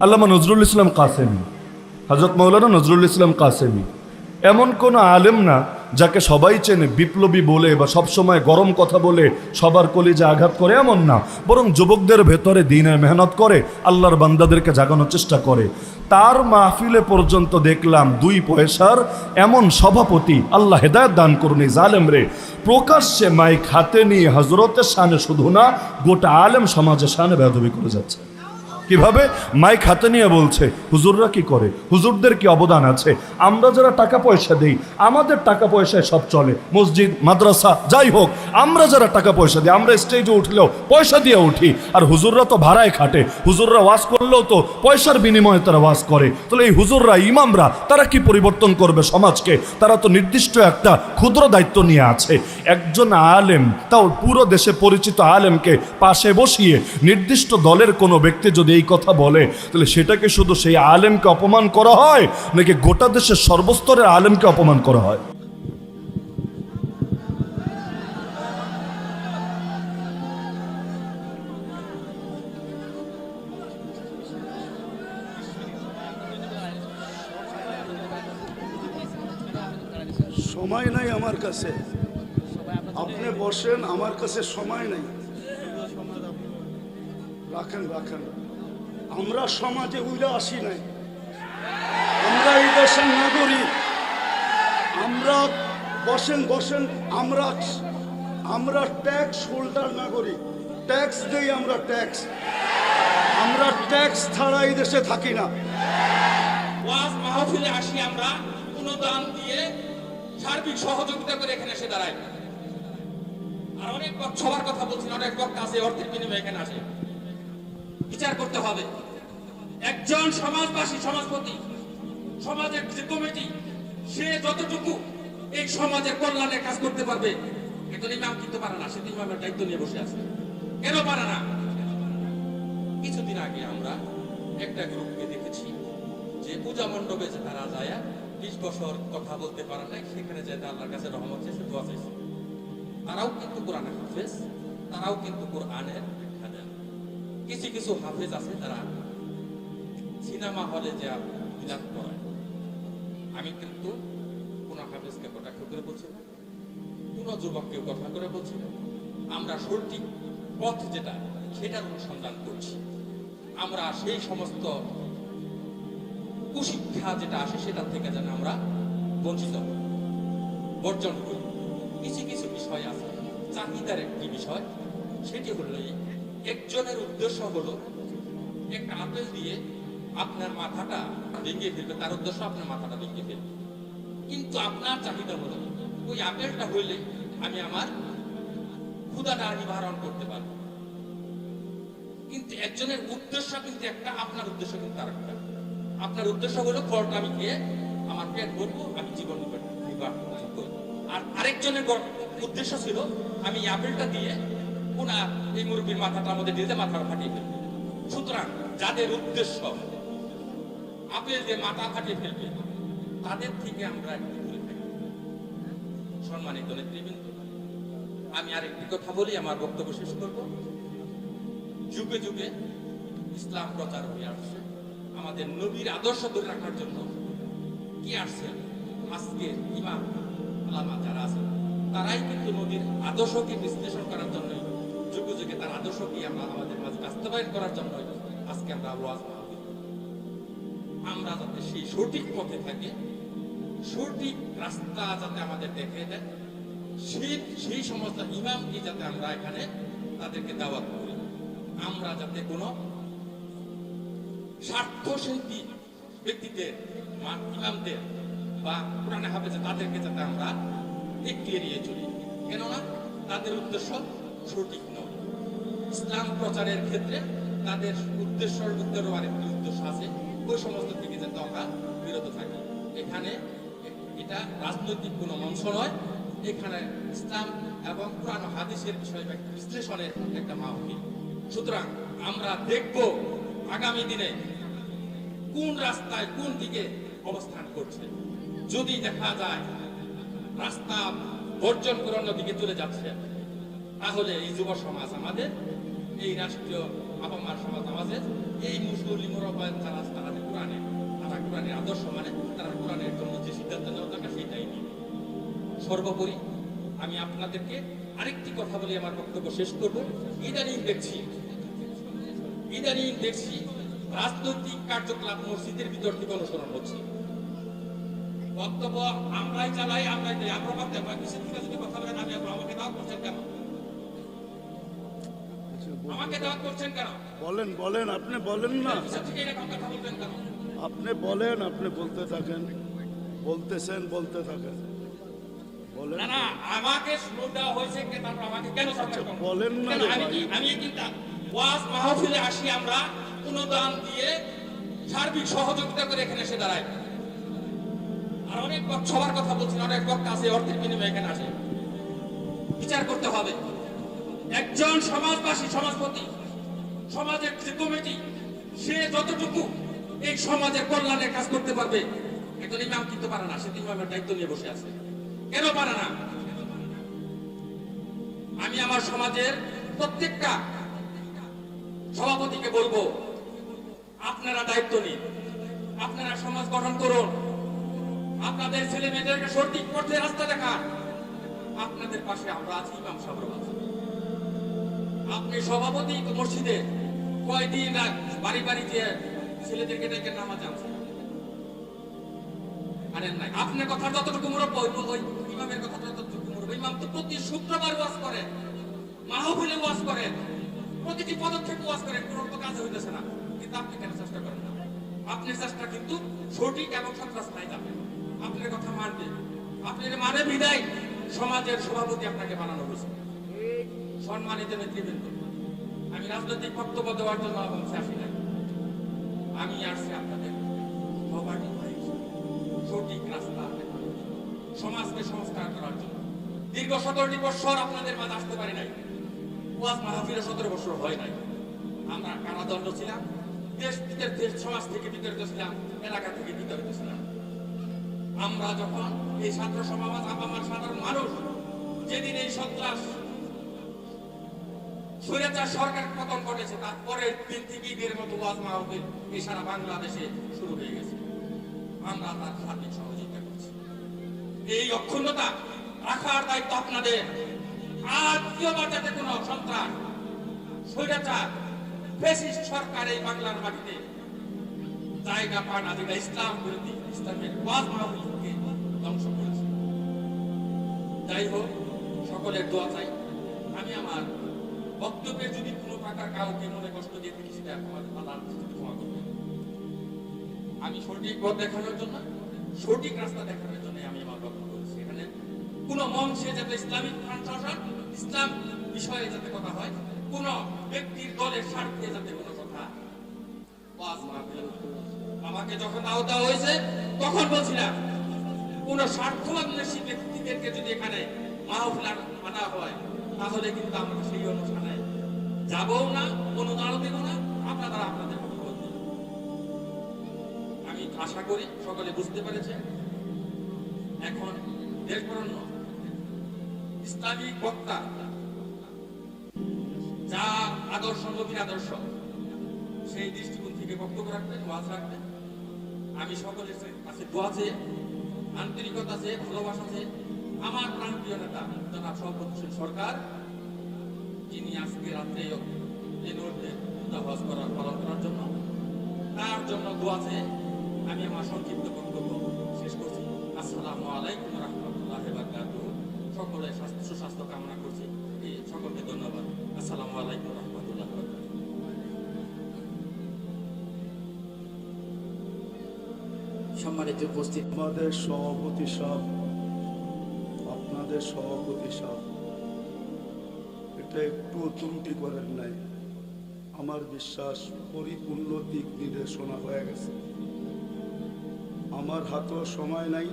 আল্লামা নজরুল ইসলাম কাসেমি হজরত মৌলানা নজরুল ইসলাম কাসেমি। এমন কোনো আলেম না যাকে সবাই চেনে, বিপ্লবী বলে বা সবসময় গরম কথা বলে, সবার কলিজে আঘাত করে, এমন না। বরং যুবকদের ভেতরে দিনে মেহনত করে, আল্লাহর বান্দাদেরকে জাগানোর চেষ্টা করে। তার মাহফিলে পর্যন্ত দেখলাম দুই পয়সার এমন সভাপতি আল্লাহ হেদায়ত দান করুন এই জালেম রে প্রকাশ্যে মাইক হাতে নিয়ে হজরতের সানে শুধু না, গোটা আলেম সমাজের সানে বেদবি করে যাচ্ছে। কীভাবে? মাইক হাতে নিয়ে বলছে, হুজুররা কি করে? হুজুরদের কি অবদান আছে? আমরা যারা টাকা পয়সা দেই, আমাদের টাকা পয়সায় সব চলে। মসজিদ, মাদ্রাসা, যাই হোক, আমরা যারা টাকা পয়সা দিই, আমরা স্টেজে উঠলেও পয়সা দিয়ে উঠি। আর হুজুররা তো ভাড়ায় খাটে। হুজুররা ওয়াজ করলেও তো পয়সার বিনিময়ে তারা ওয়াজ করে। তাহলে এই হুজুররা, ইমামরা, তারা কি পরিবর্তন করবে সমাজকে? তারা তো নির্দিষ্ট একটা ক্ষুদ্র দায়িত্ব নিয়ে আছে। একজন আলেম, তাও পুরো দেশে পরিচিত আলেমকে পাশে বসিয়ে নির্দিষ্ট দলের কোনো ব্যক্তি যদি এই কথা বলে, তাহলে সেটাকে শুধু সেই আলেমকে অপমান করা হয়, নাকি গোটা দেশের সর্বস্তরের আলেমকে অপমান করা হয়? সময় নাই আমার কাছে। আপনি বসেন, আমার কাছে সময় নাই। রাখেন রাখেন। আমরা সমাজে উইলে আসি নাই। আমরা এই দেশের নাগরিক। আমরা বসেন বসেন, আমরা আমরা ট্যাক্স হোল্ডার নাগরিক। ট্যাক্স দেই আমরা ট্যাক্স। আমরা ট্যাক্স ছাড়া এই দেশে থাকি না। ওয়াজ মাহফিলে আসি আমরা অনুদান দিয়ে সার্বিক সহযোগিতা করে এখানে এসে দাঁড়াই। আর অনেক সবার কথা বলছি অনেক বক্তা আছে, অর্থের বিনিময়ে এখানে আসে। বিচার করতে হবে। একজন সমাজবাসী, সমাজপতি, সমাজের যে কমিটি, সে যতটুকু এই সমাজের কল্যাণে কাজ করতে পারবে একজন ইমাম কিন্তু পারে না, সে তো ইমামের দায়িত্ব নিয়ে বসে আছে। কেন পারে না? কিছুদিন আগে আমরা একটা গ্রুপকে দেখেছি, যে পূজা মণ্ডপে যে তারা যায় বিশ বছর কথা বলতে পারে নাই, সেখানে যে আল্লাহর কাছে রহমত চেয়েছে দোয়া চাইছে। তারাও কিন্তু কোরআনে হাফেজ, তারাও কিন্তু কোরআনের কিছু কিছু হাফেজ আছে তারা সিনেমা হলে যে বিলাপ করায় আমি কিন্তু কোন হাফেজকে কটাক্ষ করে বলছি না, কোন যুবককে কথা করে বলছি না। আমরা সঠিক পথ যেটা, সেটার অনুসন্ধান করছি। আমরা সেই সমস্ত কুশিক্ষা যেটা আসে, সেটা থেকে যেন আমরা বঞ্চিত বর্জন করি। কিছু কিছু বিষয় আছে, চাহিদার একটি বিষয়, সেটি হলো একজনের উদ্দেশ্য হলো একটা আপেল দিয়ে আপনার মাথাটা ভেঙে ফেলবে, তার উদ্দেশ্য আপনার মাথাটা ভেঙে ফেলবে। কিন্তু আপনার চাহিদা হলো, ওই আপেলটা হইলে আমি আমার ক্ষুদাটা নিবারণ করতে পারব। কিন্তু একজনের উদ্দেশ্য কিন্তু একটা, আপনার উদ্দেশ্য কিন্তু আর একটা আপনার উদ্দেশ্য হলো ফলটা আমি খেয়ে আমার পেট ভরবো, আমি জীবন করব। আর আরেকজনের উদ্দেশ্য ছিল, আমি আপেলটা দিয়ে ওনার এই মুরব্বীর মধ্যে দিয়ে দিয়ে মাথাটা ফাটিয়ে ফেলব। সুতরাং যাদের উদ্দেশ্য আপেল যে মাথা ফাটিয়ে ফেলবে। তাদের থেকে আমরা একটু সম্মানিত নেতৃবৃন্দ, আমি আরেকটি কথা বলি, আমার বক্তব্য শেষ করব। যুগে যুগে ইসলাম প্রচার হয়ে আসছে। আমাদের নবীর আদর্শ ধরে রাখার জন্য কি আসছে? আজকে ইমাম, আলামা যারা আছে তারাই কিন্তু নবীর আদর্শকে বিশ্লেষণ করার জন্য যুগে যুগে তার আদর্শকে আমরা আমাদের মাঝে বাস্তবায়ন করার জন্য আজকে আমরা ওয়াজ। আমরা যাতে সেই সঠিক পথে থাকি, সঠিক রাস্তা যাতে আমাদের দেখে দেয় সেই সেই সমস্ত ইমামকে যাতে আমরা এখানে তাদেরকে দাওয়াত করি। আমরা যাতে কোনো স্বার্থ শিল্পী ব্যক্তিদের ইমামদের বা কোরআনে হাফেজে তাদেরকে যাতে আমরা একটু এড়িয়ে চলি। কেননা তাদের উদ্দেশ্য সঠিক নয়। ইসলাম প্রচারের ক্ষেত্রে তাদের উদ্দেশ্যের ভিতরেও আরেকটি উদ্দেশ্য আছে। ওই সমস্ত থেকে আমরা বিরত থাকি। এখানে এটা রাজনৈতিক কোনো মঞ্চ নয়। এখানে ইসলাম এবং কোরআন হাদিসের বিষয় বিশ্লেষণের একটা মাহফিল। সুতরাং আমরা দেখব আগামী দিনে কোন রাস্তায় কোন দিকে অবস্থান করছে। যদি দেখা যায় রাস্তা বর্জন করে অন্যদিকে চলে যাচ্ছে, তাহলে এই যুব সমাজ আমাদের, এই রাষ্ট্রীয় আবা মার সমাজ আমাদের, এই মুসলিম মোরব্বায়ন যারা কোরআনের আদর্শ মানে তারা কোরআনের জন্য যে সিদ্ধান্ত নেওয়া দরকার সেটাই নিয়ে। সর্বোপরি আমি আপনাদেরকে আরেকটি কথা বলে আমার বক্তব্য শেষ করব। ইদানিং দেখছি ইদানিং দেখছি রাজনৈতিক কার্যকলাপ মসজিদের ভিতর থেকে অনুসরণ হচ্ছে। বক্তব্য আমরাই চালাই আমরাই আমরা ভাবতে পারি কিসের থেকে যদি কথা বলেন? আমি আমাকে দাওয়াত করছেন কেন? আমাকে দাওয়াত করছেন কেন? বলেন বলেন আপনি বলেন না। কিসের থেকে এরকম কথা বলবেন কেন? আপনি বলেন আপনি বলতে থাকেন। বলতেছেন বলতে থাকেন। বলেন। না আমাকে হয়েছে আমাকে কেন বলেন না আমি ভাই। কি আমি কি তা ওয়াজ মাহফিলে আসি আমরা অনুদান দিয়ে সার্বিক সহযোগিতা করে এখানে এসে দাঁড়াই। আর অনেক সবার কথা বলছেন অনেক বক্তা আছে অর্থের বিনিময়ে এখানে আসে। বিচার করতে হবে। একজন সমাজবাসী সমাজপতি সমাজের যে কমিটি সে যতটুকু এই সমাজের কল্যাণের কাজ করতে পারবে। একজন ইমাম কিন্তু পারে না, সে ইমামের দায়িত্ব নিয়ে বসে আছে। কেন পারে না? আমি আমার সমাজের প্রত্যেকটা সভাপতিকে বলব, আপনারা দায়িত্ব নিন। আপনারা সমাজ গঠন করুন। আপনাদের ছেলে মেয়েদেরকে সঠিক পথে রাস্তা দেখান। আপনাদের পাশে আমরা আছি, ইমাম সাহেব আছি। আপনি সভাপতি মসজিদে কয়দিন বাড়ি বাড়ি যে ছেলেদেরকে ডেকে নামাজ আনেন নাই। আপনার কথা যতটুকু মুরব্ব, ওই ওই ইমামের কথা যতটুকু ইমাম তো প্রতি শুক্রবার ওয়াজ করেন মাহফিলে ওয়াজ করেন প্রতিটি পদক্ষেপ ওয়াজ করেন কোনো তো কাজ হইতেছে না। কিন্তু আপনি কেন চেষ্টা করেন না? চেষ্টা কিন্তু সঠিক এবং যাবে আপনার কথা মানবে। আপনার মানে বিদায় সমাজের সভাপতি আপনাকে বানানো হয়েছে। সম্মানিত নেতৃবৃন্দ, আমি রাজনৈতিক বক্তব্য দেওয়ার জন্য আসি নাই আমি আসছি আপনাদের সবারই সঠিক রাস্তা সমাজকে সংস্কার করার জন্য। দীর্ঘ সতেরোটি বছর আপনাদের মাঝে আসতে পারি নাই। ওয়াজ মাহফিলে সতেরো বছর হয় নাই। আমরা কারাদণ্ড ছিলাম। দেশ ভিতর দেশ, সমাজ থেকে বিতাড়িত ছিলাম। এলাকা থেকে বিতাড়িত ছিলাম। আমরা যখন এই ছাত্র সমাজ আপামার সাধারণ মানুষ, যেদিন এই সন্ত্রাস স্বৈরাচার সরকার পতন ঘটেছে, তারপরের দিন থেকে ঈদের মতো ওয়াজ মাহফিল এই সারা বাংলাদেশে শুরু হয়ে গেছে। আমরা তার সার্বিক সহযোগিতা করছি। এই অক্ষুণ্ণতা রাখার দায়িত্ব আপনাদের। আর দ্বিতীয়বার যাতে কোনো সন্ত্রাস, স্বৈরাচার ফেসিস্ট সরকার এই বাংলার মাটিতে জায়গা পান আদিকা ইসলাম বিরোধী ইসলামের ওয়াজ মাহফিলকে ধ্বংস করেছে। যাই হোক, সকলের দোয়া চাই। আমি আমার বক্তব্যে যদি কোনো প্রকার কাউকে মনে কষ্ট দিয়ে থাকি সেটা আল্লাহর ক্ষমা করবেন। আমি সঠিক পথ দেখানোর জন্য, সঠিক রাস্তা দেখানোর জন্য আমি আমার বক্তব্য করছি এখানে কোন মঞ্চে যাতে ইসলামিক প্রশাসন ইসলাম বিষয়ে যাতে কথা হয়, কোন ব্যক্তির দলের স্বার্থে যাতে কোনো কথা আমাকে যখন দেওয়া হয়েছে, তখন বলছিলাম, কোন স্বার্থবান্বেষী ব্যক্তিদেরকে যদি এখানে মাহফিল আনা হয় তাহলে কিন্তু আমরা সেই অনুষ্ঠানে যাবও না অনুদানও দেব না আপনারা আপনাদের। আমি আশা করি সকলে বুঝতে পেরেছে এখন দেশবরণ্য ইসলামিক বক্তা, যা আদর্শ, নবীর আদর্শ, সেই দৃষ্টিকোণ থেকে বক্তব্য রাখবেন, ওয়াজ রাখবেন আমি সকলের কাছে দোয়া চেয়ে, আন্তরিকতা চেয়ে, ভালোবাসা চেয়ে আমার প্রাণপ্রিয় নেতা জনাব সম্পদ হোসেন সরকার যিনি আজকে রাত্রে এই নোটে হজ করার পালন করার জন্য তার জন্য দোয়া চেয়ে আমি আমার সংক্ষিপ্ত বক্তব্য শেষ করছি। আসসালামু আলাইকুম রহমতুল্লাহ বারকাতুহ। সকলের স্বাস্থ্য সুস্বাস্থ্য কামনা করছি। এই সকলকে ধন্যবাদ। আসসালামু আলাইকুম রহমতুল্লাহ বারকাতুহ। সম্মানিত উপস্থিত। আমাদের সভাপতি সাহ আপনাদের সভাপতি সাহ এটা একটু ত্রুটি করেন নাই। আমার বিশ্বাস পরিপূর্ণ দিক নির্দেশনা হয়ে গেছে। আমার হাতেও সময় নাই।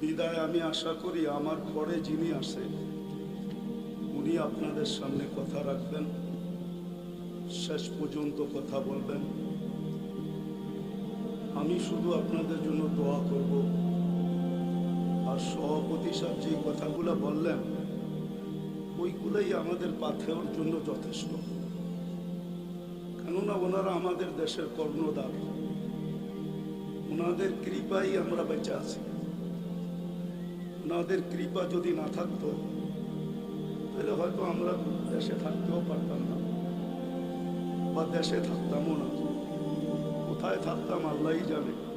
বিদায় আমি আশা করি আমার পরে যিনি আসে, উনি আপনাদের সামনে কথা রাখবেন, শেষ পর্যন্ত কথা বলবেন। আমি শুধু আপনাদের জন্য দোয়া করব। আর সভাপতি সাহেব যে কথাগুলো বললেন, ওইগুলোই আমাদের পাথেওর জন্য যথেষ্ট। কেননা ওনারা আমাদের দেশের কর্ণধার। ওনাদের কৃপাই আমরা বেঁচে আছি। ওনাদের কৃপা যদি না থাকতো, তাহলে হয়তো আমরা দেশে থাকতেও পারতাম না, বা দেশে থাকতামও না। কোথায় থাকতাম আল্লাহই জানে।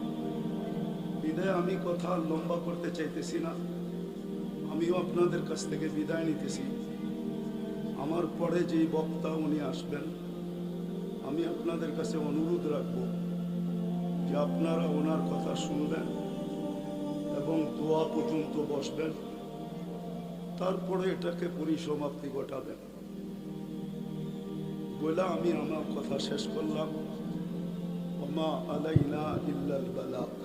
বিদায় আমি কথা লম্বা করতে চাইতেছি না। আমিও আপনাদের কাছ থেকে বিদায় নিতেছি। আমার পরে যেই বক্তা উনি আসবেন, আমি আপনাদের কাছে অনুরোধ রাখব যে আপনারা ওনার কথা শুনবেন এবং দোয়া পর্যন্ত বসবেন। তারপরে এটাকে পরিসমাপ্তি ঘটাবেন। বলে আমি আমার কথা শেষ করলাম। ওমা আলাইনা ইল্লাল বালাক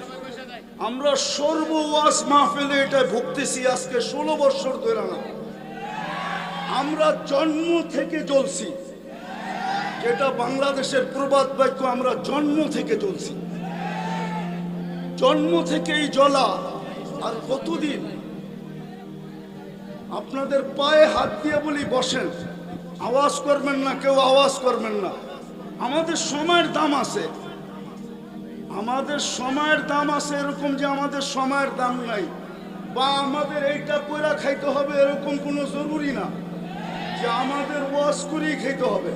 আমরা সর্ব ওয়াস মাহফিলে এটা ভুগতেছি আজকে ষোলো বছর ধরে না। আমরা জন্ম থেকে জ্বলছি। যেটা বাংলাদেশের প্রবাদ বাক্য, আমরা জন্ম থেকে জ্বলছি। জন্ম থেকেই জ্বলা, আর কতদিন? আপনাদের পায়ে হাত দিয়ে বলি, বসেন। আওয়াজ করবেন না, কেউ আওয়াজ করবেন না। আমাদের সময়ের দাম আছে। আমাদের সময়ের দাম আছে এরকম যে আমাদের সময়ের দাম নাই। বা আমাদের এইটা কইরা খাইতে হবে এরকম কোনো জরুরি না যে আমাদের ওয়াশ করেই খেতে হবে।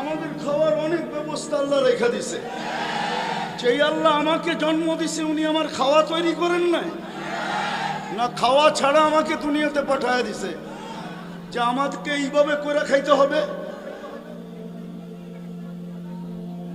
আমাদের খাওয়ার অনেক ব্যবস্থা আল্লাহ রেখা দিছে। যেই আল্লাহ আমাকে জন্ম দিছে, উনি আমার খাওয়া তৈরি করেন নাই? না, খাওয়া ছাড়া আমাকে দুনিয়াতে পাঠায় দিছে। যে আমাদেরকে এইভাবে করে খাইতে হবে?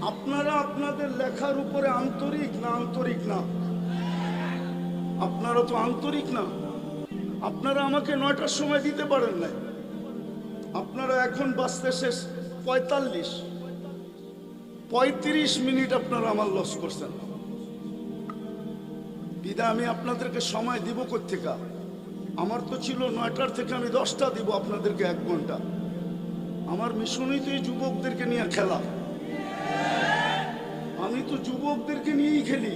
আপনারা আপনাদের লেখার উপরে আন্তরিক না আন্তরিক না? আপনারা তো আন্তরিক না। আপনারা আমাকে নয়টার সময় দিতে পারেন না আপনারা এখন বাঁচতে শেষ পঁয়তাল্লিশ। পঁয়ত্রিশ মিনিট আপনারা আমার লস করছেন। বিদা, আমি আপনাদেরকে সময় দিব কোথেকা আমার তো ছিল নয়টার থেকে আমি দশটা দিব আপনাদেরকে এক ঘণ্টা। আমার মিশনই তো এই যুবকদেরকে নিয়ে খেলা। আমি তো যুবকদেরকে নিয়েই খেলি।